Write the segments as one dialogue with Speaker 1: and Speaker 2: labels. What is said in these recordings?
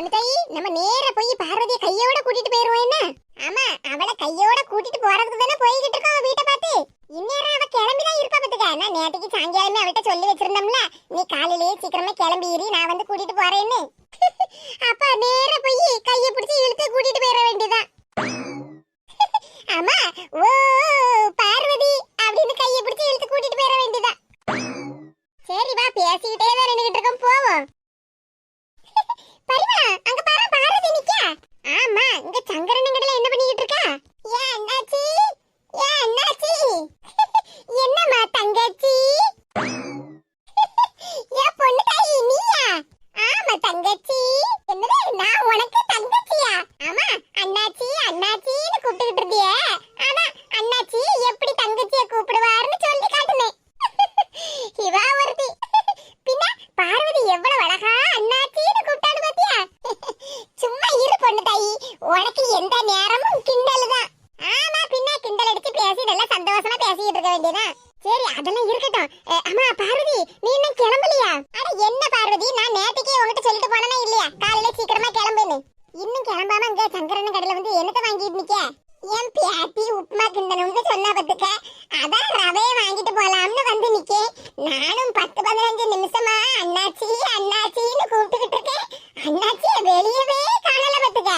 Speaker 1: பொண்ணு தாயி நம்ம நேர போய் பார்வதிய கையோட கூட்டிட்டு போயிருவோம் என்ன? ஆமா அவளை கையோட கூட்டிட்டு போறதுக்கு தானே போய்கிட்டு இருக்கோம் அவ வீட்டை பார்த்து. இந்நேரம் அவ கிளம்பி தான் இருப்பா பத்துக்க நான் நேற்றுக்கு சாயங்காலமே அவள்கிட்ட சொல்லி வச்சிருந்தோம்ல. நீ காலையிலேயே சீக்கிரமா கிளம்பி ஏறி நான் வந்து கூட்டிட்டு போறேன்னு. அப்ப நேர போய் கையை பிடிச்சி இழுத்து கூட்டிட்டு போயிட வேண்டியதான் ஆமா ஓ பார்வதி அப்படின்னு கையை பிடிச்சி இழுத்து கூட்டிட்டு போயிட வேண்டியதான் சரி வா பேசிக்கிட்டே தான் நின்றுகிட்டு இருக்கோம் போவோம். அங்க பாரு பாரதி நிக்கா ஆமா இங்க சங்கரனங்கடல என்ன பண்ணிக்கிட்டு இருக்கா? ஏன் என்னாச்சு ஏ என்னாச்சு என்னம்மா தங்கச்சி? ஏன் பொண்ணு தாயி நீயா? ஆமா தங்கச்சி. என்னது நான் உனக்கு தங்கச்சியா? ஆமா அண்ணாச்சி அண்ணாச்சின்னு கூப்பிட்டுக்கிட்டு இருந்தியே. ஆனா அண்ணாச்சி எப்படி தங்கச்சியை கூப்பிடுவாருன்னு சொல்லி காட்டுனேன் இவா ஒருத்தி. பின்ன பார்வதி எவ்வளவு அழகா அண்ணாச்சி கூப்பிட்டான்னு பாத்தியா சும்மா இரு பொண்ணு தாயி உனக்கு எந்த நேரமும் கிண்டல் தான் ஆமா பின்ன கிண்டல் அடிச்சு பேசி நல்லா சந்தோஷமா பேசிக்கிட்டு இருக்க வேண்டியதான் சரி அதெல்லாம் இருக்கட்டும் அஹ், அம்மா பார்வதி நீ இன்னும் கிளம்பலையா அட என்ன பார்வதி நான் நேற்றுக்கே உங்ககிட்ட சொல்லிட்டு போனேனா இல்லையா காலையில சீக்கிரமா கிளம்புன்னு இன்னும் கிளம்பாம இங்க சங்கரன் கடையில வந்து என்னத்தை வாங்கிட்டு நிக்க என் பியாத்தி உப்புமா கிண்டணும்னு சொன்னா பத்துக்க அதான் ரவையை வாங்கிட்டு போலாம்னு வந்து நிக்கேன் நானும் பத்து பதினஞ்சு நிமிஷமா அண்ணாச்சி அண்ணாச்சின்னு கூப்பிட்டுக்கிட்டு இருக்கேன் அண்ணாச்சிய வெளியவே காணல பத்துக்க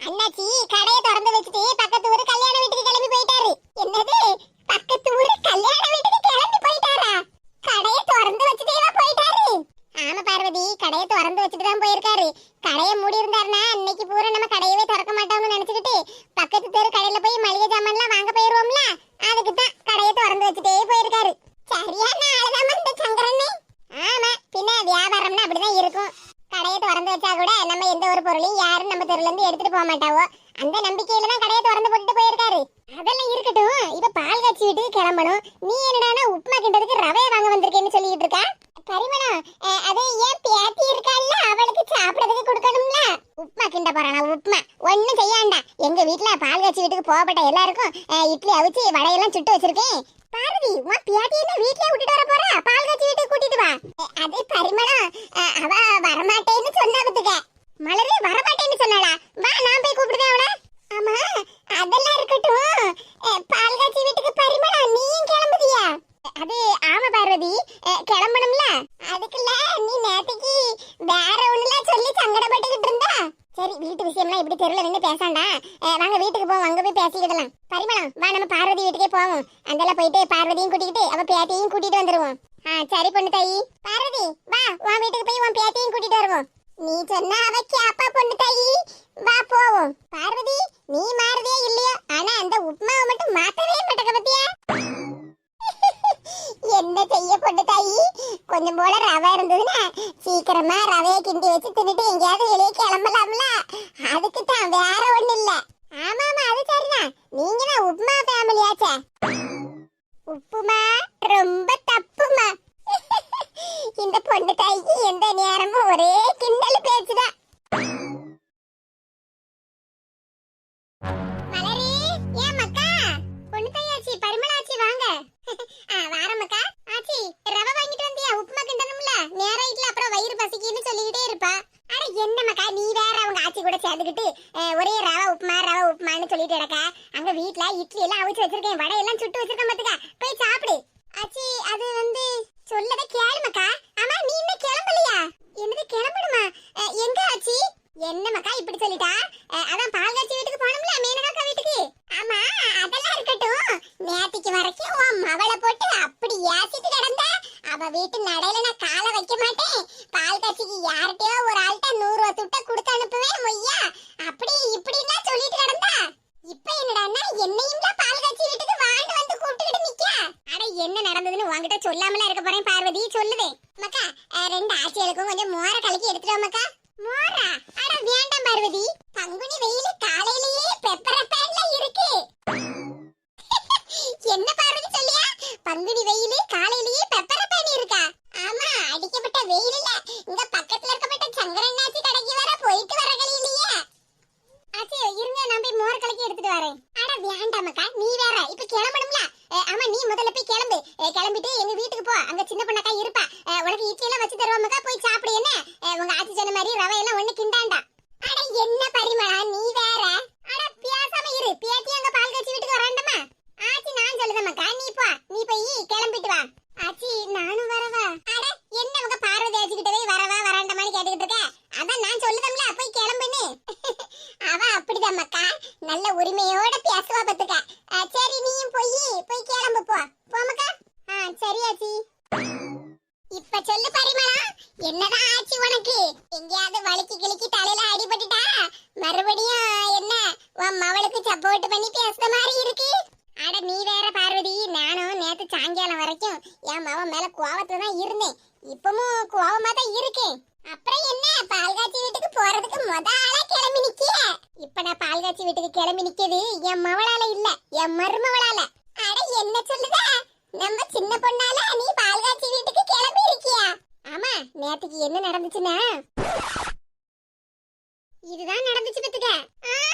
Speaker 1: அண்ணாச்சி கடையை திறந்து வச்சுட்டு பக்கத்து ஊரு கல்யாண வீட்டுக்கு கிளம்பி போயிட்டாரு என்னது பக்கத்து ஊரு கல்யாண வீட்டுக்கு கிளம்பி போயிட்டாரா கடையை திறந்து வச்சுட்டேவா போயிட்டாரு ஆமா பார்வதி கடையை திறந்து வச்சுட்டு தான் போயிருக்காரு கடையை மூடி இருந்தாருன்னா அன்னைக்கு பூரா நம்ம கடையவே திறக்க மாட்டோம்னு நினைச்சுக்கிட்டு பக்கத்து தெரு கடையில போய் மளிகை சாமான்லாம் வாங்க போயிருவோம்ல அதுக்கு தான் கடையை திறந்து வச்சுட்டே போயிருக்காரு சரியான ஆளுதான் இந்த சங்கரனே ஆமா பின்ன வியாபாரம்னா அப்படிதான் இருக்கும் கடையை திறந்து வச்சா கூட நம்ம எந்த ஒரு பொருளையும் யாரும் நம்ம தெருல இருந்து எடுத்துட்டு போக மாட்டாவோ. அந்த நம்பிக்கையில தான் கடையை திறந்து போட்டுட்டு போயிருக்காரு. அதெல்லாம் இருக்கட்டும். இப்ப பால் காய்ச்சி வீட்டுக்கு கிளம்பணும். நீ என்னடானா உப்புமா கிண்டதுக்கு ரவையை வாங்க வந்திருக்கேன்னு சொல்லிட்டு இருக்கா? பரிமளம் அது ஏன் பேத்தி இருக்கால்ல அவளுக்கு சாப்பிடறதுக்கு கொடுக்கணும்ல? உப்புமா கிண்ட போறானா உப்புமா. ஒண்ணும் செய்யாண்டா எங்க வீட்ல பால் காய்ச்சி வீட்டுக்கு போகப்பட்ட எல்லாருக்கும் இட்லி அவிச்சு வடையெல்லாம் சுட்டு வச்சிருக்கேன். பார்வதி உன் பியாட்டி என்ன வீட்லயே விட்டுட்டு வர போறா? பால் காய்ச்சி வீட்டுக்கு கூட்டிட்டு வா. அதே பரிமளம். அஹ், அவ வரமாட்டேன்னு சொன்னா பத்துக்க. வரமாட்டேன் சொன்னாளா வா நான் போய் கூப்பிடுறேன் அவளை ஆமா அதெல்லாம் இருக்கட்டும் அஹ், பால் காய்ச்சி வீட்டுக்கு பரிமளம் நீயும் கிளம்புதியா அது ஆமா பார்வதி அஹ், கிளம்பணும்ல அதுக்குள்ள நீ நேத்துக்கு வேற ஒண்ணுல சொல்லி சங்கடப்பட்டுக்கிட்டு இருந்தா சரி வீட்டு விஷயம்லாம் இப்படி தெருல நின்று பேசாண்டா அஹ், வாங்க வீட்டுக்கு போவோம் அங்க போய் பேசிக்கிடலாம் பரிமளம் வா நம்ம பார்வதி வீட்டுக்கே போவோம் அங்கெல்லாம் போயிட்டு பார்வதியும் கூட்டிக்கிட்டு அவ பேத்தியையும் கூட்டிட்டு வந்துருவோம் ஆ சரி பொண்ணு தாயி பார்வதி வா உன் வீட்டுக்கு போய் உன் பேத்தியையும் கூட்டிட்டு வருவோம் என்ன சொன்னா அவ கேப்பா பொண்ணு தாயி வா போவோம். பார்வதி நீ மாறுதே இல்லையோ? ஆனா அந்த உப்மாவை மட்டும் மாத்தவே மாட்டேங்க பத்தியா? என்ன செய்ய பொண்ணு தாயி கொஞ்சம் போல ரவை இருந்ததுன்னா சீக்கிரமா ரவையை கிண்டி வச்சு தின்னுட்டு எங்கேயாவது வெளியே கிளம்பலாம்ல. அதுக்கு தான் வேற ஒண்ணு இல்ல. ஆமா ஆமா அது சரிதான். நீங்க தான் உப்புமா ஃபேமிலியாச்சே உப்புமா ரொம்ப தப்புமா. இந்த பொண்ணு தாய்க்கு எந்த நேரமும் ஒரே கிண்டல் பேச்சுதான். என்ன மக்கா இப்படி சொல்லிட்டா? அதான் பால் காய்ச்சி வீட்டுக்கு போகணும்ல மேனகாக்கா வீட்டுக்கு ஆமா அதெல்லாம் இருக்கட்டும் நேத்திக்கு வரைக்கும் உன் மவளை போட்டு அப்படி ஏசிட்டு கிடந்த அவ வீட்டு நடையில நான் காலை வைக்க மாட்டேன் பால் காய்ச்சிக்கு யார்கிட்டயோ ஒரு ஆள்கிட்ட நூறு ரூபா துட்ட கொடுத்து அனுப்புவேன் மொய்யா அப்படி இப்படின்னா சொல்லிட்டு கிடந்தா இப்ப என்னடான்னா என்னையும் தான் பால் காய்ச்சி வீட்டுக்கு வாண்டு வந்து கூப்பிட்டுக்கிட்டு நிக்க அட என்ன நடந்ததுன்னு உன்கிட்ட சொல்லாமல இருக்க போறேன் பார்வதி சொல்லுதே மக்கா அஹ், ரெண்டு ஆட்சிகளுக்கும் கொஞ்சம் மோர கலக்கி எடுத்துட்டு வா மக்கா மோரா அட வேண்டாம் பார்வதி பங்குனி வெயில் காலையிலேயே பெப்பரப்பேன்ல இருக்கு என்ன பார்வதி சொல்லியா பங்குனி வெயிலு காலையிலேயே பெப்பரப்பேன் இருக்கா ஆமா அடிக்கப்பட்ட வெயில்ல இங்க பக்கத்துல இருக்கப்பட்ட சங்கரண்ணாச்சி கடைக்கு வர போயிட்டு வர கழியிலேயே ஆச்சி இருங்க நான் போய் மோர் கலக்கி எடுத்துட்டு வரேன் அட வேண்டாமக்கா நீ வேற இப்ப கிளம்பணும்ல அஹ், ஆமா நீ முதல்ல போய் கிளம்பு அஹ், கிளம்பிட்டு எங்க வீட்டுக்கு போ அங்க சின்ன பொண்ணக்கா இருப்பா அஹ், உனக்கு இட்லி எல்லாம் வச்சு தருவாமக்கா போய் சாப்பிடு என்ன அஹ், உங்க ஆச்சி சொன்ன மாதிரி ரவை எல்லாம் ஒண்ணு கிண்டாண்டா நல்ல உரிமையோட பேசுவா பத்துக்க ஆ, சரி நீயும் போய் போய் கிளம்பு போ போமக்கா ஆ சரியாச்சி இப்ப சொல்லு பரிமளா என்னதான் ஆச்சு உனக்கு எங்கேயாவது வலிக்கு கிளிக்கு தலையில அடிபட்டுட்டா மறுபடியும் என்ன? உன் மவளுக்கு சப்போர்ட் பண்ணி பேசுற மாதிரி இருக்கு அட நீ வேற பார்வதி நானும் நேத்து சாயங்காலம் வரைக்கும் என் மவன் மேல கோவத்துல தான் இருந்தேன் இப்பவும் கோவமா தான் இருக்கேன் அப்புறம் என்ன பால்காட்சி வீட்டுக்கு போறதுக்கு முத ஆளா கிளம்பி நிக்கிய இப்ப நான் பால்காட்சி வீட்டுக்கு கிளம்பி நிக்கிறது என் மவளால இல்ல என் மருமவளால அட என்ன சொல்லுத நம்ம சின்ன பொண்ணால நீ பால்காட்சி வீட்டுக்கு கிளம்பி இருக்கியா ஆமா நேத்துக்கு என்ன நடந்துச்சுன்னா இதுதான் நடந்துச்சு பத்துக்க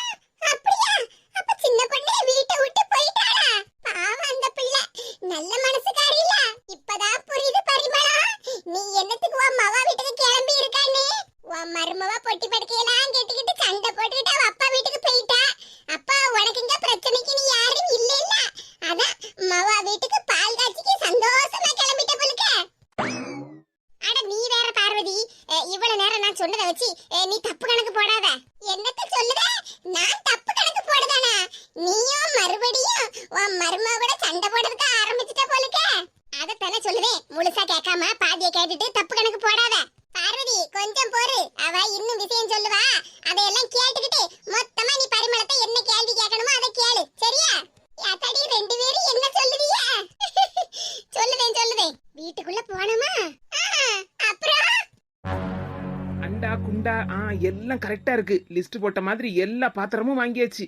Speaker 2: எல்லாம் கரெக்டா இருக்கு. லிஸ்ட் போட்ட மாதிரி எல்லா பாத்திரமும் வாங்கியாச்சு.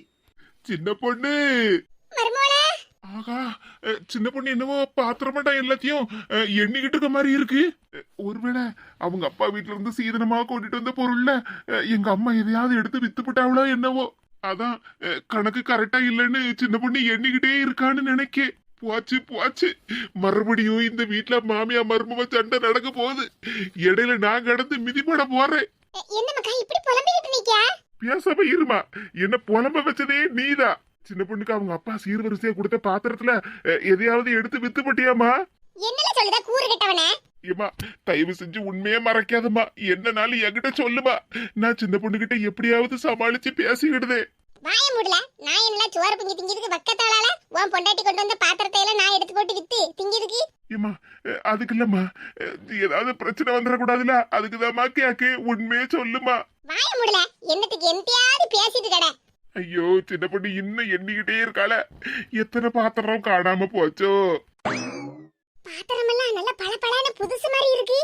Speaker 3: சின்ன பொண்ணு! ஆகா சின்ன பொண்ணு என்னவோ பாத்திரமாட்டா எல்லாத்தையும் எண்ணிக்கிட்டு இருக்க மாதிரி இருக்கு. ஒருவேளை அவங்க அப்பா வீட்ல இருந்து சீதனமா கொண்டுட்டு வந்த பொருள்ல எங்க அம்மா எதையாவது எடுத்து வித்து போட்டாவளோ என்னவோ. அதான் கணக்கு கரெக்டா இல்லைன்னு சின்ன பொண்ணு எண்ணிக்கிட்டே இருக்கான்னு நினைக்க. போச்சு போச்சு. மறுபடியும் இந்த வீட்ல மாமியா மருமவ சண்டை நடக்க போகுது. இடையில நான் கடந்து மிதிப்பட போறேன்.
Speaker 1: என்ன மக்கா இப்படி புலம்பிக்கிட்டு
Speaker 3: பேசாம இருமா. என்ன புலம்ப வச்சதே நீதான் சின்ன பொண்ணுக்கு அவங்க அப்பா சீர்வரிசையா கொடுத்த பாத்திரத்துல எதையாவது எடுத்து வித்து பட்டியாமா
Speaker 1: என்னல சொல்லுத கூறு கெட்டவனே?
Speaker 3: ஏமா தயவு செஞ்சு உண்மையே மறைக்காதம்மா. என்னனாலும் என்கிட்ட சொல்லுமா. நான் சின்ன பொண்ணுகிட்ட எப்படியாவது சமாளிச்சு பேசிக்கிடுதே.
Speaker 1: வாய மூடல. நான் என்ன சோறு பிங்கி திங்கிறதுக்கு பக்கத்தாளால உன் பொண்டாட்டி கொண்டு வந்த பாத்திரத்தை எல்லாம் நான் எடுத்து போட்டு வித்து திங்கிறதுக்கு
Speaker 3: ஏமா அதுக்கு இல்லம்மா ஏதாவது பிரச்சனை வந்துடக்கூடாதுல அதுக்குதாம்மா கேக்கு. உண்மையே சொல்லுமா
Speaker 1: வாய மூடல. என்னத்துக்கு எந்தையாவது பேசிட்டு கடை.
Speaker 3: ஐயோ சின்ன பொண்ணு இன்னும் எண்ணிக்கிட்டே இருக்காள. எத்தனை பாத்திரம் காணாம போச்சோ.
Speaker 1: பாத்திரமெல்லாம் நல்ல பளபளன்னு புதுசு மாதிரி இருக்கு.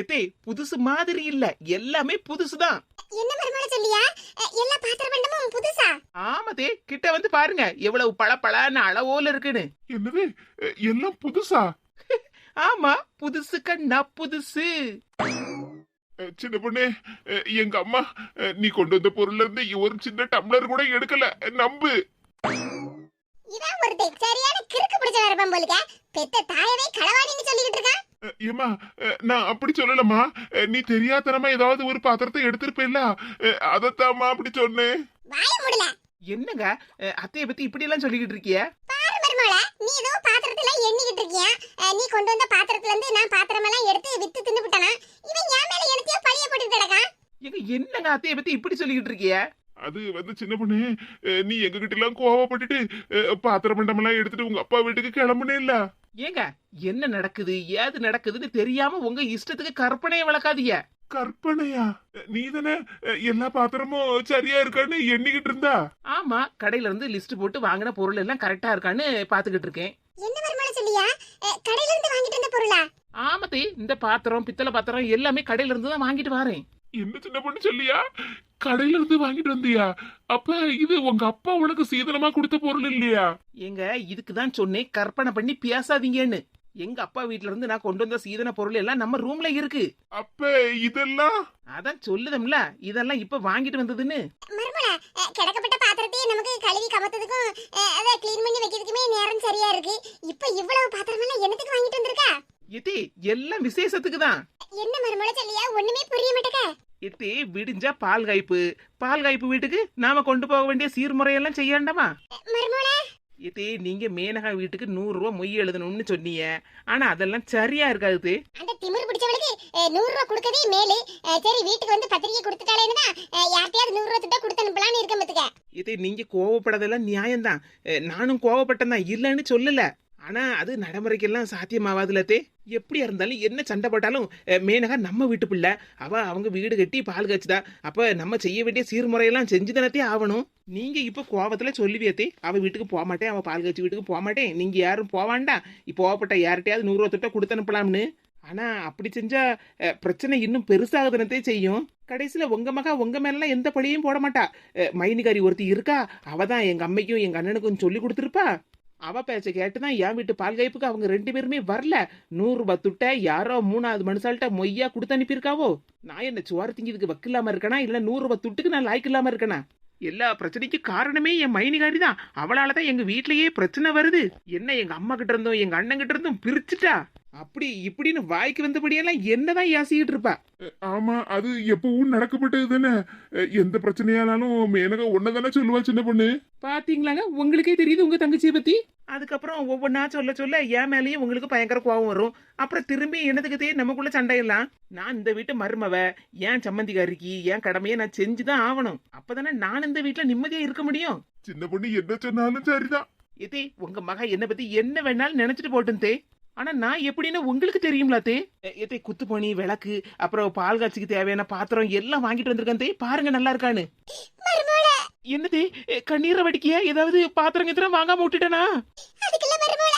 Speaker 2: எத்தே புதுசு மாதிரி இல்ல. எல்லாமே புதுசுதான்.
Speaker 1: என்ன மருமலை சொல்லியா? எல்லா பாத்திர பண்டமும் புதுசா?
Speaker 2: ஆமாதே கிட்ட வந்து பாருங்க. எவ்வளவு பளபளன்னு அளவோல இருக்குன்னு.
Speaker 3: என்னது எல்லாம் புதுசா?
Speaker 2: ஆமா புதுசு கண்ணா புதுசு.
Speaker 3: சின்ன பொண்ணு எங்க அம்மா நீ கொண்டு வந்த பொருள்ல இருந்து ஒரு சின்ன டம்ளர் கூட எடுக்கல. நம்பு.
Speaker 1: இதான் ஒருத்தன் சரியான கிறுக்கு பிடிச்ச வரப்பம் போலுக்க பெத்த தாயவே களவாணின்னு சொல்லிக்கிட்டு இருக்கான்
Speaker 3: அஹ், நான் அப்படி சொல்லலம்மா. நீ தெரியாதனமா ஏதாவது ஒரு பாத்திரத்தை எடுத்திருப்பேல்ல? அஹ், அதத்தாம்மா அப்படி சொன்னேன்.
Speaker 1: வாய மூடல.
Speaker 2: என்னங்க? அத்தைய பத்தி இப்படி எல்லாம் சொல்லிக்கிட்டு இருக்கிய?
Speaker 1: நீ ஏதோ பாத்திரத்துல எண்ணிக்கிட்டு இருக்கியா? நீ கொண்டு வந்த பாத்திரத்துல இருந்து நான் பாத்திரம் எல்லாம் எடுத்து வித்து தின்னுபிட்டனா இவன் என் மேல எனத்தையோ பழிய போட்டு கிடக்கான்
Speaker 2: எங்க என்னங்க அத்தைய பத்தி இப்படி சொல்லிக்கிட்டு இருக்கிய?
Speaker 3: அது வந்து சின்ன பொண்ணு. நீ எங்க கிட்ட எல்லாம் கோவப்பட்டுட்டு அஹ், பாத்திர மண்டமெல்லாம் எடுத்துட்டு உங்க அப்பா வீட்டுக்கு கிளம்புனே இல்ல
Speaker 2: ஏங்க என்ன நடக்குது ஏது நடக்குதுன்னு தெரியாம உங்க இஷ்டத்துக்கு கற்பனையை வளர்க்காதீங்க.
Speaker 3: கற்பனையா? நீ தானே எல்லா பாத்திரமும் சரியா இருக்கான்னு எண்ணிக்கிட்டு இருந்தா?
Speaker 2: ஆமா கடையில இருந்து லிஸ்ட் போட்டு வாங்கின பொருள் எல்லாம் கரெக்டா இருக்கான்னு பாத்துக்கிட்டு இருக்கேன்.
Speaker 1: என்ன மருமலை சொல்லியா? கடையில இருந்து வாங்கிட்டு வந்த பொருளா?
Speaker 2: ஆமத்தே இந்த பாத்திரம் பித்தளை பாத்திரம் எல்லாமே கடையில இருந்து தான் வாங்கிட்டு வரேன்.
Speaker 3: என்ன சின்ன பொண்ணு சொல்லியா? கடையில இருந்து வாங்கிட்டு வந்தியா? அப்ப இது உங்க அப்பா உனக்கு சீதனமா கொடுத்த பொருள் இல்லையா?
Speaker 2: எங்க இதுக்கு தான் சொன்னேன். கற்பனை பண்ணி பேசாதீங்கன்னு எங்க அப்பா வீட்ல இருந்து நான் கொண்டு வந்த சீதன பொருள் எல்லாம் நம்ம ரூம்ல இருக்கு.
Speaker 3: அப்ப இதெல்லாம்?
Speaker 2: அதான் சொல்லுதம்ல. இதெல்லாம் இப்ப வாங்கிட்டு வந்ததுன்னு.
Speaker 1: கிடக்கப்பட்ட பாத்திரத்தையே நமக்கு கழுவி கமத்ததுக்கும் அதை க்ளீன் பண்ணி வைக்கிறதுக்குமே நேரம் சரியா இருக்கு. இப்ப இவ்வளவு பாத்திரமெல்லாம் என்னத்துக்கு வாங்கிட்டு வந்திருக்கா?
Speaker 2: எத்தே எல்லாம் விசேஷத்துக்கு தான்.
Speaker 1: என்ன மருமலை சொல்லியா? ஒண்ணுமே புரிய மாட்டேக்க.
Speaker 2: எத்தே விடிஞ்சா பால் காய்ப்பு. பால் காய்ப்பு வீட்டுக்கு நாம கொண்டு போக வேண்டிய சீர்முறையெல்லாம் செய்ய வேண்டாமா
Speaker 1: மருமலை
Speaker 2: இதே நீங்க மேனகா வீட்டுக்கு நூறு ரூபா மொய் எழுதணும்னு சொன்னீங்க. ஆனா அதெல்லாம் சரியா இருக்காது.
Speaker 1: அந்த திமிரு பிடிச்சவளுக்கு நூறு ரூபா கொடுக்கவே மேலு. சரி வீட்டுக்கு வந்து பத்திரிக்கை கொடுத்துட்டாலேன்னு தான் அஹ், யார்கிட்டயாவது நூறு ரூபா திட்ட கொடுத்து அனுப்பலாம்னு இருக்க பத்துக்க
Speaker 2: இதே நீங்க கோவப்படதெல்லாம் நியாயம்தான். நானும் கோவப்பட்டேன் தான். இல்லைன்னு சொல்லல. ஆனா அது நடைமுறைக்கெல்லாம் சாத்தியமாவாதுலத்தே எப்படியா இருந்தாலும் என்ன சண்டை போட்டாலும் மேனகா நம்ம வீட்டு பிள்ளை. அவ அவங்க வீடு கட்டி பால் காய்ச்சுதா. அப்ப நம்ம செய்ய வேண்டிய சீர்முறையெல்லாம் செஞ்சு தானே ஆகணும் நீங்க இப்ப கோபத்துல சொல்லுவியத்தே அவ வீட்டுக்கு போக மாட்டேன் அவ பால் காய்ச்சி வீட்டுக்கு போக மாட்டேன். நீங்க யாரும் போவாண்டா இப்போ கோவப்பட்ட யார்கிட்டயாவது நூறு ரூபா தொட்டா கொடுத்து அனுப்பலாம்னு. ஆனா அப்படி செஞ்சா பிரச்சனை இன்னும் பெருசாகுதுனத்தே செய்யும். கடைசியில உங்க மகா உங்க மேலாம் எந்த பழியும் போட மாட்டா. மைனிகாரி ஒருத்தி இருக்கா? அவள் தான் எங்க அம்மைக்கும் எங்க அண்ணனுக்கும் சொல்லி கொடுத்துருப்பா. அவ பேச்ச கேட்டுதான் என் வீட்டு பால் காய்ப்புக்கு அவங்க ரெண்டு பேருமே வரல. நூறு ரூபாய் துட்ட யாரோ மூணாவது மனுஷால்கிட்ட மொய்யா கொடுத்து அனுப்பியிருக்காவோ? நான் என்ன சுவார திங்கிறதுக்கு வக்கில்லாம இருக்கனா? இல்ல நூறு ரூபாய் துட்டுக்கு நான் லாய்க்கு இல்லாம இருக்கேனா? எல்லா பிரச்சனைக்கும் காரணமே என் மைனிகாரி தான். அவளால தான் எங்க வீட்லயே பிரச்சனை வருது. என்ன எங்க அம்மா கிட்ட இருந்தும் எங்க அண்ணன் கிட்ட இருந்தும் பிரிச்சுட்டா? அப்படி இப்படின்னு வாய்க்கு வந்தபடியெல்லாம் என்னதான் யாசிக்கிட்டு இருப்பா?
Speaker 3: ஆமா அது எப்பவும் நடக்கப்பட்டது தானே. எந்த பிரச்சனையானாலும் மேனகா ஒன்னதானே சொல்லுவா சின்ன பொண்ணு?
Speaker 2: பாத்தீங்களாங்க? உங்களுக்கே தெரியுது உங்க தங்கச்சியை பத்தி? அதுக்கப்புறம் ஒவ்வொன்றா சொல்ல சொல்ல என் மேலேயும் உங்களுக்கு பயங்கர கோவம் வரும். அப்புறம் திரும்பி என்னதுக்கு தே நமக்குள்ள சண்டையெல்லாம் நான் இந்த வீட்டு மருமவ ஏன் சம்மந்திக்காரிக்கு என் கடமையை நான் செஞ்சுதான் ஆகணும். அப்பதானே நான் இந்த வீட்டுல நிம்மதியா இருக்க முடியும்?
Speaker 3: சின்ன பொண்ணு என்ன சொன்னாலும் சரிதான்.
Speaker 2: இதே உங்க மக என்ன பத்தி என்ன வேணாலும் நினைச்சிட்டு போட்டும் தே ஆனா நான் எப்படின்னு உங்களுக்கு தெரியுங்களா தே எதே குத்து போனி விளக்கு அப்புறம் பால் காய்ச்சிக்கு தேவையான பாத்திரம் எல்லாம் வாங்கிட்டு வந்திருக்கேன் தே பாருங்க நல்லா இருக்கான்னு.
Speaker 1: மருமோள.
Speaker 2: என்னதே கண்ணீரை வடிக்கிய? ஏதாவது பாத்திரம் கித்திரம் வாங்காம விட்டுட்டேனா?
Speaker 1: அதுக்குள்ள மருமோள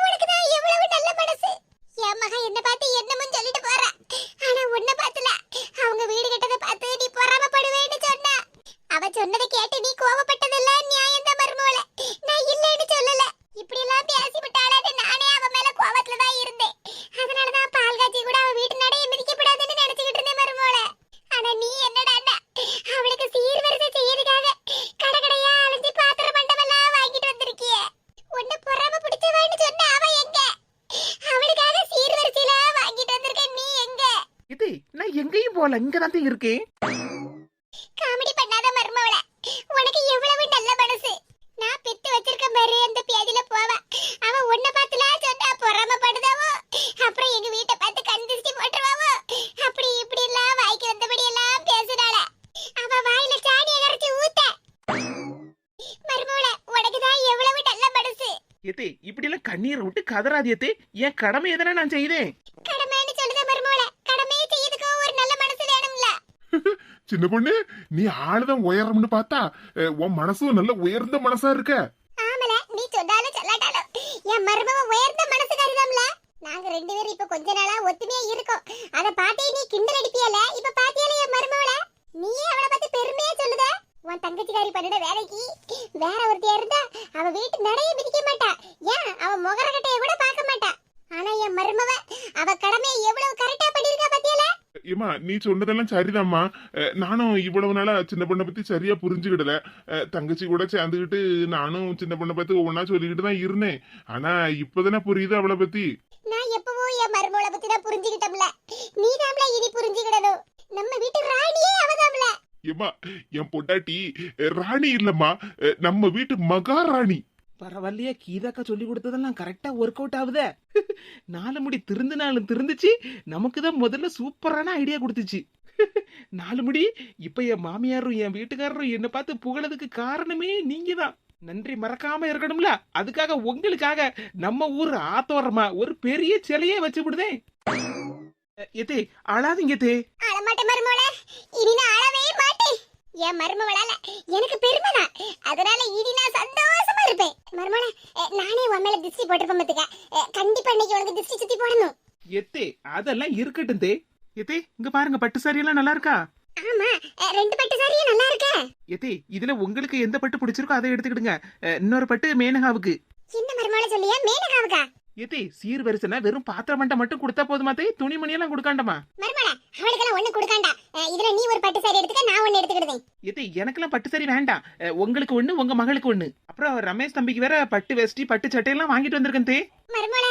Speaker 1: உனக்கு தான் எவ்வளவு நல்ல மனசு. என் மகன் என்ன பார்த்து என்னமும் சொல்லிட்டு போறா. ஆனா உன்னை பார்த்துல அவங்க வீடு கட்டதை பார்த்து நீ பொறாமப்படுவேன்னு சொன்னா. அவ சொன்னதை கேட்டு நீ கோவப்பட்டதல்ல நியாயம் தான் மருமோள நான் இல்லைன்னு சொல்லல இப்படி எல்லாம் பேசி விட்டாளான்னு நானே அவ மேல கோவத்துல தான் இருந்தேன் அதனால தான் பால் காய்ச்சி கூட அவ வீட்டு நடைய மிதிக்கப்படாதுன்னு நினைச்சுக்கிட்டு இருந்தேன் மருமோள ஆனா நீ என்னடான்னா அவளுக்கு சீர்வரிசை செய்யறதுக்காக கடை கடையா அலைஞ்சு பாத்திர மண்டபம்லாம் வாங்கிட்டு வந்திருக்கியே உன்னை பொறாம பிடிச்சவான்னு சொன்ன அவ எங்க அவளுக்காக சீர்வரிசையில வாங்கிட்டு வந்திருக்க நீ எங்க
Speaker 2: இது போல இங்க தான் இருக்கேன்
Speaker 1: காமெடி பண்ணாத மர்மவள. உனக்கு எவ்வளவு நல்ல மனசு. நான் பெத்து வச்சிருக்க பாரு அந்த பேதில போவா. அவ உன்னை பார்த்துலா சொன்னா பொறாமப்படுதாவோ? அப்புறம் எங்க வீட்டை பார்த்து கண் திருஷ்டி போட்டுருவாவோ? அப்படி இப்படி எல்லாம் வாய்க்கு வந்தபடி எல்லாம் பேசுறாள. அவ வாயில சாணியை கரைச்சு ஊத்த. மர்மவள உனக்கு தான் எவ்வளவு நல்ல மனசு.
Speaker 2: எத்தே இப்படி எல்லாம் கண்ணீரை விட்டு கதறாதியத்தே என் கடமை எதனா நான் செய்தேன்
Speaker 1: கடமைன்னு சொல்லுத மர்மவள கடமையை செய்யறதுக்கு ஒரு நல்ல மனசு வேணும்ல
Speaker 3: சின்ன பொண்ணு நீ ஆளுதான் உயரம்னு பார்த்தா உன் மனசும் நல்ல உயர்ந்த மனசா இருக்க.
Speaker 1: ஆமல நீ சொன்னாலும் சொல்லாட்டாலும் என் மருமவ உயர்ந்த மனசுக்காரிதாம்ல நாங்க ரெண்டு பேரும் இப்ப கொஞ்ச நாளா ஒத்துமையா இருக்கோம். அத பாத்தே நீ கிண்டல் அடிப்பியல? இப்ப பாத்தியால என் மருமவள? நீயே அவளை பத்தி பெருமையா சொல்லுத? உன் தங்கச்சிக்காரி பண்ணிட வேலைக்கு வேற ஒருத்தியா இருந்தா அவ வீட்டு நடைய மிதிக்க மாட்டா. ஏன்? அவ முகரக்கட்டைய கூட பார்க்க மாட்டா. ஆனா என் மருமவ அவ கடமையை எவ்வளவு கரெக்டா பண்ணிருக்கா பாத்தியால?
Speaker 3: ஏமா நீ சொன்னதெல்லாம் சரிதாம்மா. அஹ், நானும் இவ்வளவு நாளா சின்ன பொண்ணை பத்தி சரியா புரிஞ்சுக்கிடல. அஹ், தங்கச்சி கூட சேர்ந்துக்கிட்டு நானும் சின்ன பொண்ணை பத்தி ஒவ்வொன்றா சொல்லிக்கிட்டு தான் இருந்தேன். ஆனா இப்பதானே புரியுது அவளை பத்தி.
Speaker 1: நான் எப்பவோ என் மருமவளை பத்தி தான் புரிஞ்சுக்கிட்டோம்ல. நீ இனி புரிஞ்சுக்கிடணும். நம்ம வீட்டு ராணியே அவதாம்ல.
Speaker 3: ஏமா என் பொண்டாட்டி ராணி இல்லம்மா. அஹ், நம்ம வீட்டு மகாராணி.
Speaker 2: பரவாயில்லையா கீதாக்கா சொல்லி கொடுத்ததெல்லாம் கரெக்டா ஒர்க் அவுட் ஆகுதே. நாலு முடி திருந்தினாலும் திருந்துச்சு நமக்கு தான் முதல்ல சூப்பரான ஐடியா கொடுத்துச்சு. நாலு முடி இப்ப என் மாமியாரும் என் வீட்டுக்காரரும் என்னை பார்த்து புகழதுக்கு காரணமே நீங்க தான் நன்றி மறக்காம இருக்கணும்ல. அதுக்காக உங்களுக்காக நம்ம ஊர் ஆத்தோரமா ஒரு பெரிய சிலையே வச்சு விடுதேன் எத்தே அழாதீங்க தே
Speaker 1: அழமாட்ட மருமவள இனி நான் அழவே மாட்டேன். என் மருமவளால எனக்கு பெருமை தான் அதனால இனி நான் சந்தோஷமா இருப்பேன். மருமவள நானே உன் மேல திருஷ்டி போட்டிருப்பேன் பாத்துக்க. கண்டிப்பா இன்னைக்கு உனக்கு திருஷ்டி சுத்தி போடணும்.
Speaker 2: எத்தே அதெல்லாம் இருக்கட்டும் தே. எத்தே இங்க பாருங்க பட்டு சாரி எல்லாம் நல்லா இருக்கா?
Speaker 1: ஆமா ரெண்டு பட்டு சாரியும் நல்லா இருக்க.
Speaker 2: எத்தே இதுல உங்களுக்கு எந்த பட்டு பிடிச்சிருக்கோ அதை எடுத்துக்கிடுங்க. இன்னொரு பட்டு மேனகாவுக்கு.
Speaker 1: என்ன மருமவள சொல்லியா மேனகாவுக்கா?
Speaker 2: எத்தே சீர் வரிசைனா வெறும் பாத்திரம் மண்டை மட்டும் கொடுத்தா போதுமா தே துணிமணி எல்லாம் கொடுக்காண்டமா?
Speaker 1: மருமவள அவளுக்கெல்லாம் ஒண்ணு கொடுக்காண்டா. இதுல நீ ஒரு பட்டு சாரி எடுத்துக்க நான் ஒண்ணு எடுத்துக்கிடுதேன்
Speaker 2: எத்தே எனக்கெல்லாம் பட்டு சரி வேண்டாம். உங்களுக்கு ஒண்ணு உங்க மகளுக்கு ஒண்ணு. அப்புறம் ரமேஷ் தம்பிக்கு வேற பட்டு வெஸ்டி பட்டு சட்டையெல்லாம் வாங்கிட்டு வந்திருக்கேன் தே.
Speaker 1: மருமவள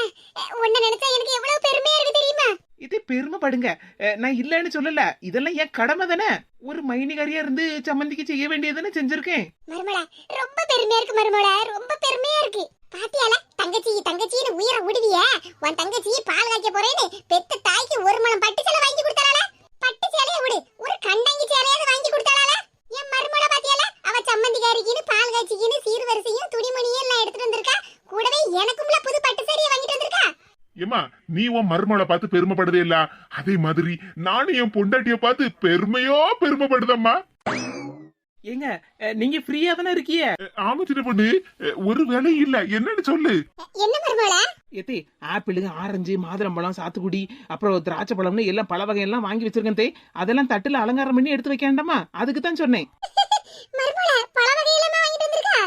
Speaker 1: உன்னை நினைச்சா எனக்கு எவ்வளவு பெருமையா இருக்கு தெரியுமா?
Speaker 2: இதே பெருமைப்படுங்க. நான் இல்லைன்னு சொல்லல. இதெல்லாம் என் கடமை தானே. ஒரு மைனிகாரியா இருந்து சம்மந்திக்கு செய்ய வேண்டியதுன்னு செஞ்சிருக்கேன்.
Speaker 1: மருமல ரொம்ப பெருமையா இருக்கு மருமல ரொம்ப பெருமையா இருக்கு. பாத்தியால தங்கச்சி தங்கச்சின்னு உயிரை விடுவிய உன் தங்கச்சி பால் காய்க்க போறேன்னு பெத்த தாய்க்கு ஒரு மணம் பட்டு சேலை வாங்கி கொடுத்தாளால? பட்டு சேலையை விடு ஒரு கண்டங்கி சேலையாவது வாங்கி கொடுத்தாளால? என் மருமகளை பாத்தியால? அவ சம்மந்திக்காரிக்கின்னு பால் காய்ச்சிக்கின்னு சீர்வரிசையும் துணிமணியும் எல்லாம் எடுத்துட்டு வந்திருக்கா? கூடவே எனக்கும்ல புது பட்டு சேலையை வாங்கிட்டு வந்திருக்கா?
Speaker 3: ஏமா நீ உன் மருமகளை பார்த்து பெருமைப்படுதே இல்ல? அதே மாதிரி நானும் என் பொண்டாட்டிய பார்த்து பெருமையோ பெருமைப்படுதம்மா?
Speaker 2: ஏங்க நீங்க ஃப்ரீயா தானே இருக்கீங்க?
Speaker 3: ஆமா சின்ன பொண்ணு. ஒரு வேலையும் இல்ல. என்னன்னு சொல்லு.
Speaker 1: என்ன மருமல
Speaker 2: எத்தே ஆப்பிள் ஆரஞ்சு மாதுளம்பழம் சாத்துக்குடி அப்புறம் திராட்சை பழம்னு எல்லாம் பல வகையெல்லாம் வாங்கி வச்சிருக்கேன் தே. அதெல்லாம் தட்டுல அலங்காரம் பண்ணி எடுத்து வைக்க வேண்டாமா அதுக்கு தான் சொன்னேன்.
Speaker 1: மருமல பல வகையிலமா வாங்கிட்டு வந்திருக்கா?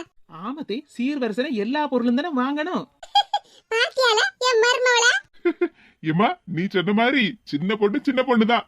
Speaker 2: ஆமத்தே சீர்வரிசனை எல்லா பொருளும் தானே வாங்கணும்.
Speaker 1: பாத்தியால என் மருமவள
Speaker 3: ஏமா நீ சொன்ன மாதிரி சின்ன பொண்ணு சின்ன பொண்ணு தான்